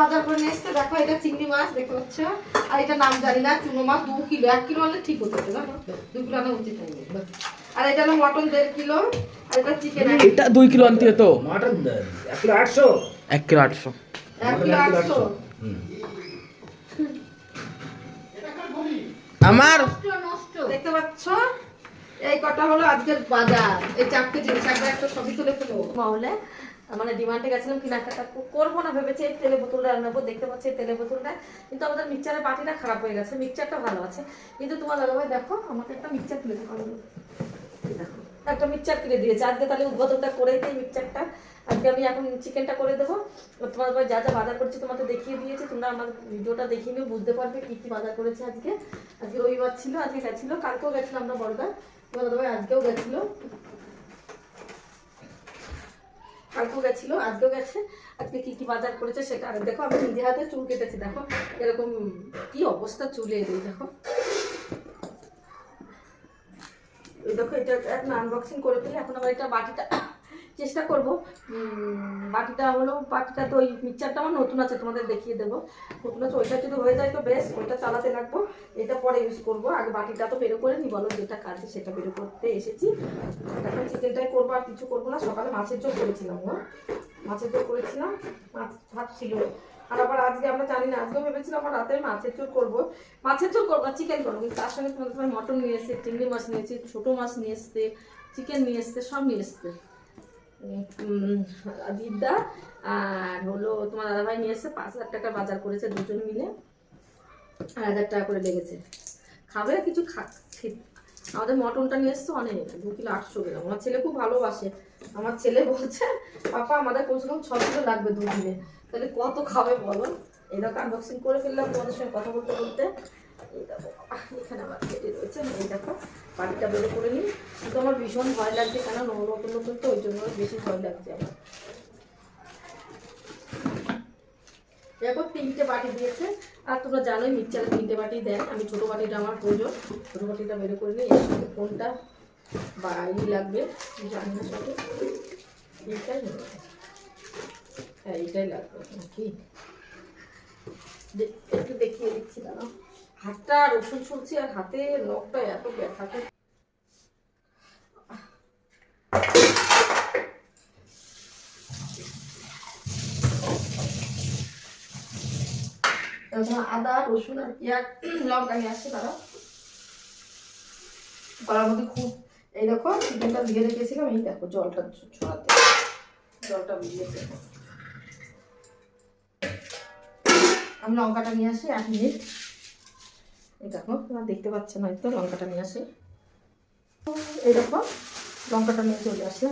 বাজার করে নিয়ে এসছে। দেখো এটা চিংড়ি মাছ দেখতে পাচ্ছ? আর এটা নাম জানি না চুনো মাছ দু কিলো এক কিলো হলে ঠিক হতো না দু কিলো আনা উচিত হয়নি আর এটা হলো মটন দেড় কিলো আর এটা চিকেন এটা দুই কিলো আনতে হতো। মটন এক কিলো আটশো? এক কিলো আটশো। এক কিলো আটশো। আমার? দেখতে পাচ্ছ? এই কটা হলো আজকের বাজার। এই চারটে জিনিস একবার একটা ছবি তুলে ফেলব মহলে মানে ডিমান্ডে গেছিলাম কেনাকাটা করব না, ভেবেছি এই তেলের বোতলটা নেব, দেখতে পাচ্ছি তেলের বোতলটা। কিন্তু আমাদের মিক্সচারের বাটিটা খারাপ হয়ে গেছে, মিক্সচারটা ভালো আছে। কিন্তু তোমার দাদাভাই, দেখো, আমাকে একটা মিক্সচার তুলে দেখো, একটা মিক্সচার কিনে দিয়েছে। আজকে তাহলে উদ্বোধনটা করে দিই মিক্সচারটা। আজকে আমি এখন চিকেনটা করে দেবো। দাদাভাই যা যা বাজার করছে তোমাকে দেখিয়ে দিয়েছে। তোমরা আমার ভিডিওটা দেখিয়ে নিও, বুঝতে পারবে কি কি বাজার করেছে আজকে। আজকে রবিবার ছিল, আজকে গেছিল, কালকেও গেছিল আমরা বড়দা তোমার দাদাভাই আজকেও গেছিল। কালকেও গেছিল, আজকেও গেছে। আজকে কি কি বাজার করেছে সেটা আর দেখো, আমি নিজে হাতে চুল কেটেছি, দেখো। এরকম কি অবস্থা চুলে এলি দেখো। দেখো, এটা একটা আনবক্সিং করে ফেলি, এখন আমার এটা বাটিটা চেষ্টা করব। বাটিটা হলো, বাটিটা তো ওই মিক্সচারটা আমার নতুন আছে, তোমাদের দেখিয়ে দেবো। নতুন আছে, ওইটা যদি হয়ে যায় তো বেশ, ওইটা চালাতে লাগবো। এটা পরে ইউজ করব। আগে বাটিটা তো বেরো করে নি, বলো যেটা কাজে সেটা বেরো করতে এসেছি। এখন চিকেনটাই করব, আর কিছু করব না। সকালে মাছের চোখ করেছিলাম গো। মাছের চোখ করেছিলাম, মাছ ভাত ছিল। আর আবার আজকে আমরা জানি না, আজকেও ভেবেছিলাম আমার রাতে মাছের চোর করব। মাছের চোর করব চিকেন করব। কিন্তু তার সঙ্গে তোমাদের মটন নিয়ে এসছে, চিংড়ি মাছ নিয়েছি ছোটো মাছ নিয়ে এসছে চিকেন নিয়ে এসছে, সব নিয়ে এসছে। দিদা আর হলো তোমার দাদাভাই নিয়ে এসছে, পাঁচ হাজার টাকার বাজার করেছে দুজন মিলে। আড়াই হাজার টাকা করে লেগেছে। খাবে, কিছু খা আমাদের মটনটা নিয়ে এসছে অনেক দু কিলো আটশো গ্রাম। আমার ছেলে খুব ভালোবাসে। আমার ছেলে বলছে, পাপা, আমাদের কমসে কম ছ কিলো লাগবে দু দিনে তাহলে কত খাবে বলো? এরকম আনবক্সিং করে ফেললাম তোমাদের সঙ্গে কথা বলতে বলতে। এই দেখো এখানে আমার দেখো বাড়িটা বেরো করে নিই কিন্তু আমার ভীষণ ভয় লাগছে কেন নতুন নতুন তো ওই জন্য বেশি ভয় লাগছে আমার দেখো তিনটে বাটি দিয়েছে। আর তোমরা জানোই মিক্সচারে তিনটে বাটি দেয় আমি ছোটো বাটিটা আমার প্রয়োজন। ছোটো বাটিটা বের করে নিই এর সাথে কোনটা বা ই লাগবে জানি না সাথে এইটাই। হ্যাঁ এইটাই লাগবে। দে- একটু দেখিয়ে দিচ্ছি, দাঁড়াও। হাতটা রসুন ছুলছি আর হাতে নখটা এত ব্যথা করে। আদা, রসুন আর পেঁয়াজ, লঙ্কা নিয়ে আসছে তারা। করার মধ্যে খুব, এই দেখো চিকেনটা দিয়ে রেখেছিলাম, এই দেখো, জলটা ছড়াতে জলটা ভিজিয়েছে আমি লঙ্কাটা নিয়ে আসি এক মিনিট। দেখো, তোমরা দেখতে পাচ্ছ না তো লঙ্কাটা নিয়ে আসি। এই লঙ্কাটা নিয়ে চলে আসে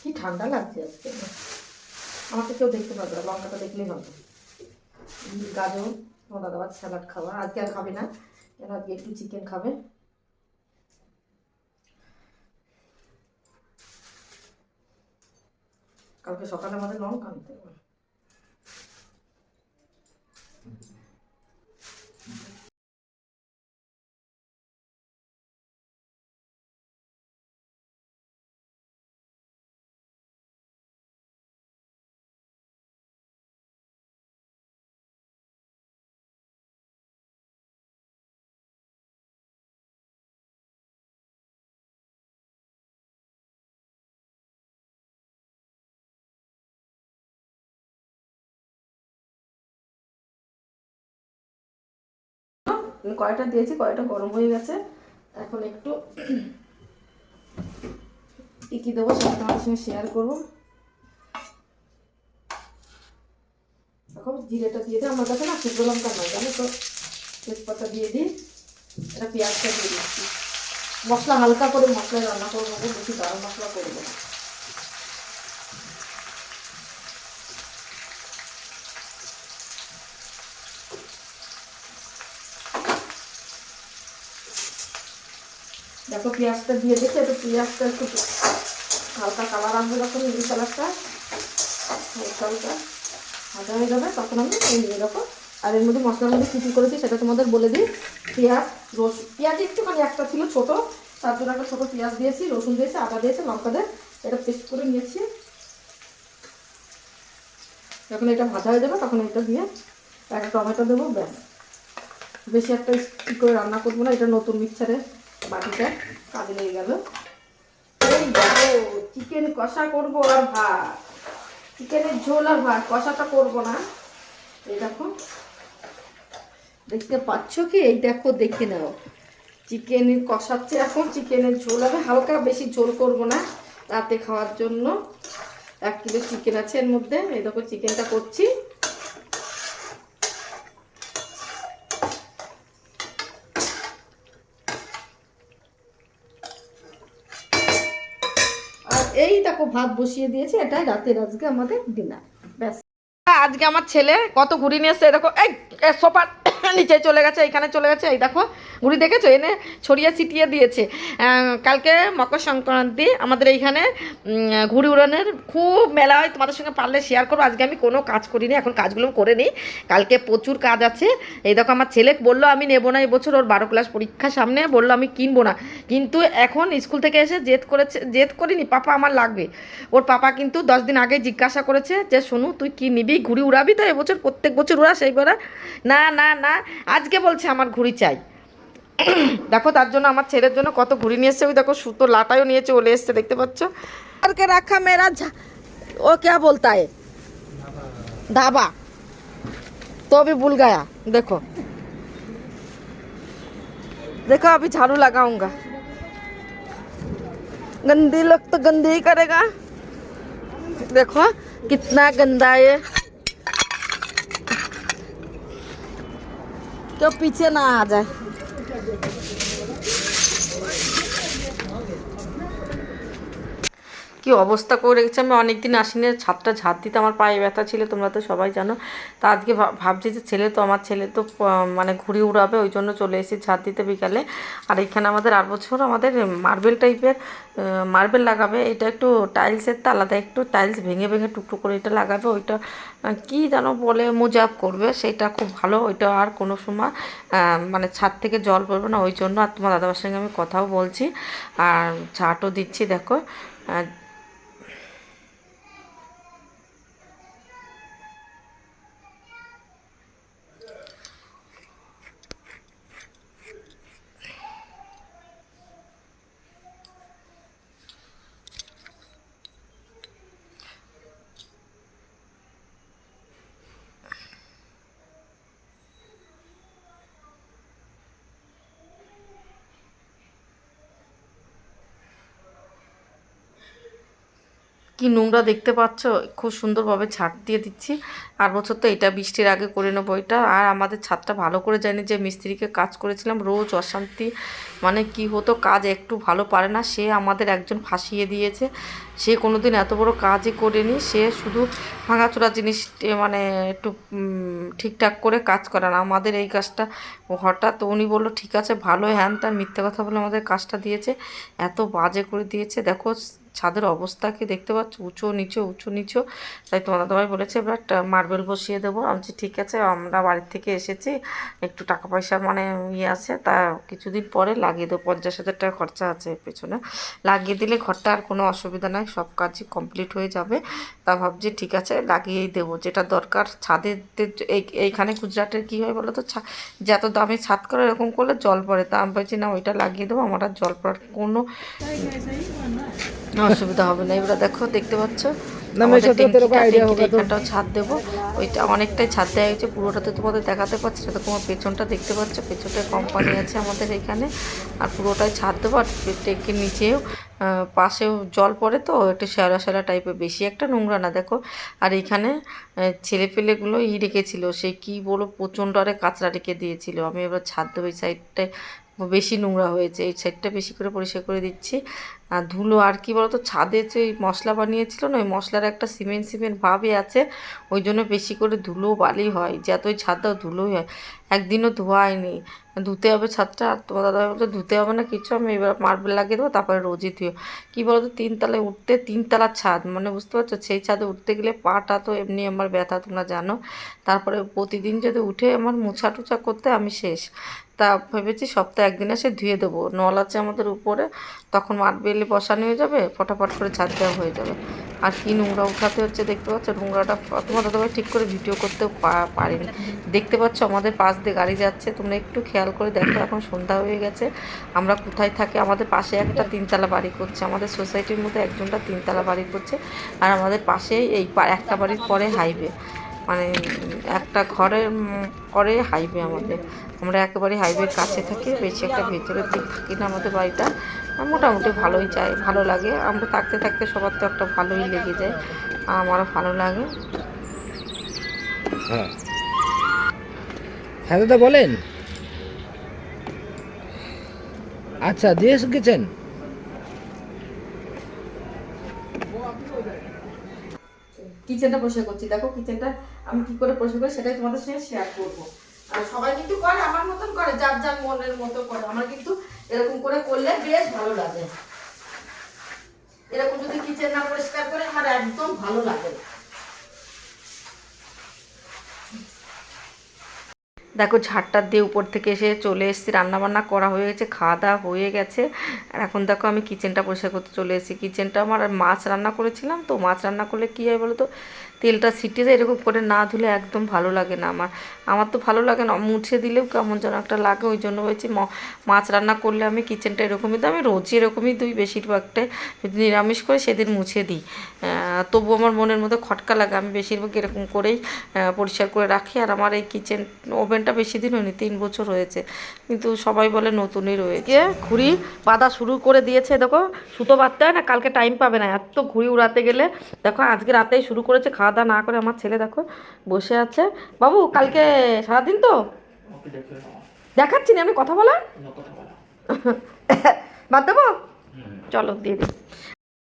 কি ঠান্ডা লাগছে আজকে। আমাকে কেউ দেখতে পারবে না, লঙ্কাটা দেখলেই হবে। গাজর, তোমার দাদাবার স্যালাড খাওয়া। আজকে আর খাবে না কেন আজকে একটু চিকেন খাবে। কালকে সকালে আমাদের লঙ্কা আনতে হবে। কয়টা দিয়েছি কয়টা গরম হয়ে গেছে। এখন একটু কী কী দেবো সেটা তোমাদের সঙ্গে শেয়ার করব। এখন জিরেটা দিয়ে দিই। আমার কাছে না শুকনো লঙ্কা নয় জানো তো? তেজপাতা দিয়ে দিই। এটা পেঁয়াজটা দিয়ে দিচ্ছি। মশলা হালকা করে মশলা রান্না করব, বেশি গরম মশলা করব না। দেখো পেঁয়াজটা দিয়ে দিচ্ছে একটু পেঁয়াজটা একটু হালকা কালার আসবে যখন ইলি কালারটা হালকা ভাজা হয়ে যাবে, তখন আমি এই দেবো। আর এর মধ্যে মশলার মধ্যে কী কী করেছি সেটা তোমাদের বলে দিই। পেঁয়াজ, রসুন, পেঁয়াজ একটুখানি একটা ছিল ছোট, তার জন্য একটা ছোটো পেঁয়াজ দিয়েছি, রসুন দিয়েছি, আদা দিয়েছি, লঙ্কা দিয়ে এটা পেস্ট করে নিয়েছি। যখন এটা ভাজা হয়ে যাবে তখন এটা দিয়ে একটা টমেটো দেবো, ব্যাস। বেশি একটা করে রান্না করব না, এটা নতুন মিক্সারে বাটিটা কাজে লেগে গেল। এই চিকেন কষা করব আর ভাত। চিকেনের ঝোল আর ভাত, কষাটা করব না। এই দেখো। দেখতে পাচ্ছ কি? এই দেখো, দেখে নাও। চিকেন কষাচ্ছে এখন চিকেনের ঝোল হবে। হালকা বেশি ঝোল করব না রাতে খাওয়ার জন্য। এক কিলো চিকেন আছে এর মধ্যে। এই দেখো চিকেনটা করছি আর এই দেখো ভাত বসিয়ে দিয়েছে, এটাই রাতের আজকে আমাদের ডিনার ব্যাস। আজকে আমার ছেলে কত ঘুরি নিয়ে এসছে, দেখো এই সোফার নিচে চলে গেছে, এখানে চলে গেছে। এই দেখো ঘুড়ি দেখেছ? এনে ছড়িয়ে ছিটিয়ে দিয়েছে। কালকে মকর সংক্রান্তি, আমাদের এইখানে ঘুড়ি উড়ানোর খুব মেলা হয়। তোমাদের সঙ্গে পারলে শেয়ার করব। আজকে আমি কোনো কাজ করিনি, এখন কাজগুলো করে নিই। কালকে প্রচুর কাজ আছে। এই দেখো, আমার ছেলে বলল, আমি নেব না এবছর, ওর বারো ক্লাস পরীক্ষা সামনে। বলল, আমি কিনবো না। কিন্তু এখন স্কুল থেকে এসে জেদ করেছে, জেদ করিনি, পাপা, আমার লাগবে। ওর পাপা কিন্তু দশ দিন আগে জিজ্ঞাসা করেছে যে শোনু তুই কি নিবি? ঘুড়ি উড়াবি তো এবছর? প্রত্যেক বছর উড়া সেই বেড়া না না না আজকে বলছে আমার ঘুড়ি চাই দেখো তার জন্য আমার ছেলের জন্য কত ঘুড়ি নিয়ে এসছে ওই দেখো সুতো লাটাইও নিয়ে চলে এসছে দেখতে পাচ্ছ करके रखा मेरा झा वो क्या बोलता है ढाबा तो भी भूल गया देखो देखो अभी झाड़ू लगाऊंगा गंदी लोग तो गंदी ही करेगा देखो कितना गंदा है तो पीछे ना आ जाए কি অবস্থা করে রেখেছে আমি অনেকদিন আসিনি ছাদটা ঝাঁট দিতে আমার পায়ে ব্যথা ছিল তোমরা তো সবাই জানো তা আজকে ভাব- ভাবছি যে ছেলে তো আমার ছেলে তো প- মানে ঘুড়ি উড়াবে ওই জন্য চলে এসেছি ঝাঁট দিতে বিকালে আর এখানে আমাদের আর বছর আমাদের মার্বেল টাইপের মার্বেল লাগাবে এটা একটু টাইলসের তো আলাদা একটু টাইলস ভেঙে ভেঙে টুকটুক করে এটা লাগাবে ওইটা আহ, কি যেন বলে মোজাব করবে, সেটা খুব ভালো, ওইটা আর কোনো সময় মানে ছাদ থেকে জল পড়বে না, ওই জন্য আর তোমার দাদাবার সঙ্গে আমি কথাও বলছি। আর ছাটও দিচ্ছি, দেখো কি নোংরা দেখতে পাচ্ছ? খুব সুন্দরভাবে ছাদ দিয়ে দিচ্ছি। আর বছর তো এটা বৃষ্টির আগে করে নেব এটা। আর আমাদের ছাদটা ভালো করে জানি যে মিস্ত্রিকে কাজ করেছিলাম। রোজ অশান্তি মানে কি হতো, কাজ একটু ভালো পারে না। সে আমাদের একজন ফাঁসিয়ে দিয়েছে। সে কোনো দিন এত বড় কাজই করেনি। সে শুধু ভাঙাচোরা জিনিস মানে একটু ঠিকঠাক করে কাজ করে। না আমাদের এই কাজটা, হঠাৎ উনি বলল, ঠিক আছে ভালো হ্যান তার মিথ্যে কথা বলে আমাদের কাজটা দিয়েছে। এত বাজে করে দিয়েছে। দেখো ছাদের অবস্থা কি দেখতে পাচ্ছ? উঁচু, নিচু উঁচু, নিচু। তাই তোমার দাদাভাই বলেছে এবার মার্বেল বসিয়ে দেবো। আমি ঠিক আছে, আমরা বাড়ির থেকে এসেছি। একটু টাকা পয়সা মানে ইয়ে আছে, তা কিছুদিন পরে লাগিয়ে দেবো। পঞ্চাশ হাজার টাকা খরচা আছে পেছনে। লাগিয়ে দিলে ঘরটা আর কোনো অসুবিধা নাই, সব কাজই কমপ্লিট হয়ে যাবে। তা ভাবছি, ঠিক আছে, লাগিয়েই দেবো। যেটা দরকার ছাদের এই, এইখানে গুজরাটের কী হয় বলো তো? যত দামে ছাদ করে এরকম করলে জল পড়ে। তা আমি বলছি, না, ওইটা লাগিয়ে দেবো, আমার জল পড়ার কোনো অসুবিধা হবে না। এবার দেখো দেখতে পাচ্ছ? এখানটাও ছাদ দেবো। ওইটা অনেকটাই ছাদ দেওয়া হয়েছে পুরোটা তো তোমাদের দেখাতে পারছি না। তো তোমার পেছনটা দেখতে পাচ্ছ পেছনটায় কোম্পানি আছে আমাদের এখানে। আর পুরোটাই ছাদ দেবো আর ট্যাঙ্কির নিচেও পাশেও জল পড়ে তো একটু শ্যালা শ্যালা টাইপের বেশি একটা নোংরা না দেখো। আর এখানে ছেলে পেলেগুলো ই রেখেছিল সে কি বলো প্রচণ্ড আরে কাঁচরা রেখে দিয়েছিল। আমি এবার ছাদ দেবো এই সাইডটায় বেশি নোংরা হয়েছে এই সাইডটা বেশি করে পরিষ্কার করে দিচ্ছি। আর ধুলো আর কি বলতো, ছাদে যে ওই মশলা বানিয়েছিল না, ওই মশলার একটা সিমেন্ট সিমেন্ট ভাবই আছে, ওই জন্য বেশি করে ধুলো বালি হয় যতই ছাদ দাও ধুলোই হয়। একদিনও ধোয়াইনি ধুতে হবে ছাদটা, আর তোমার দাদা বলতে ধুতে হবে না কিছু, আমি এবার মার্বেল লাগিয়ে দেবো, তারপরে রোজই ধুয়ে। কী বলতো তিনতলায় উঠতে তিনতলার ছাদ মানে বুঝতে পারছ? সেই ছাদে উঠতে গেলে পাটা তো এমনি আমার ব্যথা, তোমরা জানো। তারপরে প্রতিদিন যদি উঠে আমার মোছা টুছা করতে আমি শেষ। তা ভেবেছি সপ্তাহে একদিন এসে ধুয়ে দেবো। নল আছে আমাদের উপরে, তখন মার্বেলে বসানো হয়ে যাবে, ফটাফট করে ছাদ দেওয়া হয়ে যাবে। আর কি নোংরা উঠাতে হচ্ছে দেখতে পাচ্ছ? নোংরাটা তোমার দাদাভাই ঠিক করে ভিডিও করতেও পারিনি। দেখতে পাচ্ছ আমাদের পাশ দিয়ে গাড়ি যাচ্ছে, তোমরা একটু খেয়াল করে দেখো, এখন সন্ধ্যা হয়ে গেছে। আমরা কোথায় থাকি? আমাদের পাশে একটা তিনতলা বাড়ি করছে। আমাদের সোসাইটির মধ্যে একজনটা তিনতলা বাড়ি করছে। আর আমাদের পাশেই এই একটা বাড়ির পরে হাইওয়ে। মানে একটা ঘরের করে হাইওয়ে আমাদের। আমরা একেবারে হাইওয়ের কাছে থাকি বেশি একটা ভেতরের দিক থাকি না আমাদের বাড়িটা। মোটামুটি ভালোই যায় ভালো লাগে। আমরা থাকতে থাকতে সবার তো একটা ভালোই লেগে যায় আমারও ভালো লাগে। হ্যাঁ। হ্যাঁ দাদা বলেন। আচ্ছা দিয়ে গেছেন কিচেনটা বসে করছি। দেখো কিচেনটা আমি কি করে পরিষ্কার করি সেটাই তোমাদের সঙ্গে শেয়ার করব। আর সবাই কিন্তু করে, আমার মতন করে, যার যার মনের মতো করে। আমার কিন্তু এরকম করে করলে বেশ ভালো লাগে। এরকম যদি কিচেন না পরিষ্কার করে, আমার একদম ভালো লাগে। দেখো, ঝাড়টার দিয়ে উপর থেকে এসে চলে এসেছি, রান্নাবান্না করা হয়ে গেছে, খাওয়া দাওয়া হয়ে গেছে। আর এখন দেখো, আমি কিচেনটা পরিষ্কার করতে চলে এসেছি। কিচেনটা আমার মাছ রান্না করেছিলাম, তো মাছ রান্না করলে কী হয় বলো তো তেলটা ছিটে যায় এরকম করে না ধুলে একদম ভালো লাগে না আমার। আমার তো ভালো লাগে না, মুছে দিলেও কেমন যেন একটা লাগে, ওই জন্য হয়েছে মাছ রান্না করলে আমি কিচেনটা এরকমই দিই, আমি রোজই এরকমই দুই বেশিরভাগটাই। যদি নিরামিষ করে সেদিন মুছে দিই। তবু আমার মনের মধ্যে খটকা লাগে, আমি বেশিরভাগ এরকম করেই পরিষ্কার করে রাখি। আর আমার এই কিচেন ওভেনটা বেশি দিন হয়নি, তিন বছর হয়েছে। কিন্তু সবাই বলে নতুনই রয়েছে। ঘুড়ি বাঁধা শুরু করে দিয়েছে, দেখো, সুতো বাঁধতে হয় না, কালকে টাইম পাবে না। এত ঘুড়ি উড়াতে গেলে, দেখো, আজকে রাতেই শুরু করেছে, খাওয়া দাওয়া না করে আমার ছেলে দেখো বসে আছে। বাবু কালকে সারাদিন তো? দেখাচ্ছি না আমি কথা বলা। বাদ দেবো? চলো দিয়ে দিই।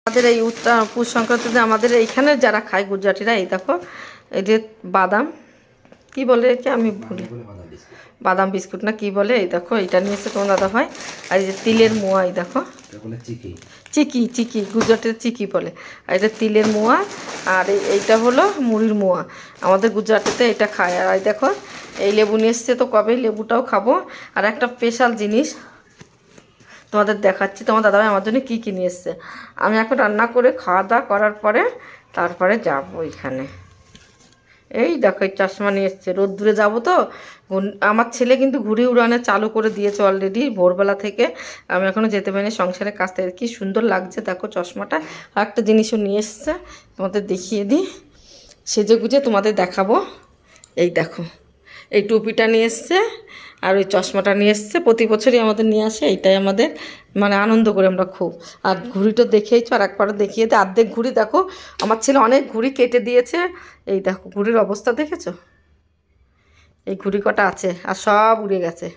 আমাদের এই উত্তর পুষ সংক্রান্তিতে আমাদের এইখানে যারা খায় গুজরাটিরা এই দেখো এই যে বাদাম কি বলে একে? আমি ভুলি বাদাম বিস্কুট। না কি বলে? এই দেখো এটা নিয়েছে তোমার দাদা ভাই আর এই যে তিলের মোয়া এই দেখো। বলে চিকি চিকি, গুজরাটের চিকি বলে। আর এটা তিলের মোয়া, আর এই- এইটা হলো মুড়ির মোয়া। আমাদের গুজরাটেতে এটা খায়। আর এই দেখো, এই লেবু নিয়ে এসছে তো কবে? লেবুটাও খাব। আর একটা স্পেশাল জিনিস তোমাদের দেখাচ্ছি। তোমার দাদাভাই আমার জন্য কী কী নিয়ে এসছে। আমি এখন রান্না করে খাওয়া দাওয়া করার পরে তারপরে যাব ওইখানে এই দেখো, এই চশমা নিয়ে এসছে। রোদ্দুরে যাব তো? আমার ছেলে কিন্তু ঘুড়ি উড়ানে চালু করে দিয়েছে অলরেডি ভোরবেলা থেকে। আমি এখনও যেতে পারিনি সংসারের কাছ থেকে। কী সুন্দর লাগছে দেখো চশমাটা। আর একটা জিনিসও নিয়ে এসছে, তোমাদের দেখিয়ে দিই। সেজে গুজে তোমাদের দেখাবো। এই দেখো। এই টুপিটা নিয়ে এসছে আর ওই চশমাটা নিয়ে এসছে। প্রতি বছরই আমাদের নিয়ে আসে, এইটাই আমাদের মানে আনন্দ করি আমরা খুব। আর ঘুড়িটা দেখেইছো আর একবার দেখিয়ে দিই আর্ধেক ঘুড়ি দেখো, আমার ছেলে অনেক ঘুড়ি কেটে দিয়েছে। এই দেখো, ঘুড়ির অবস্থা দেখেছ? এই ঘুড়ি কটা আছে, আর সব উড়ে গেছে।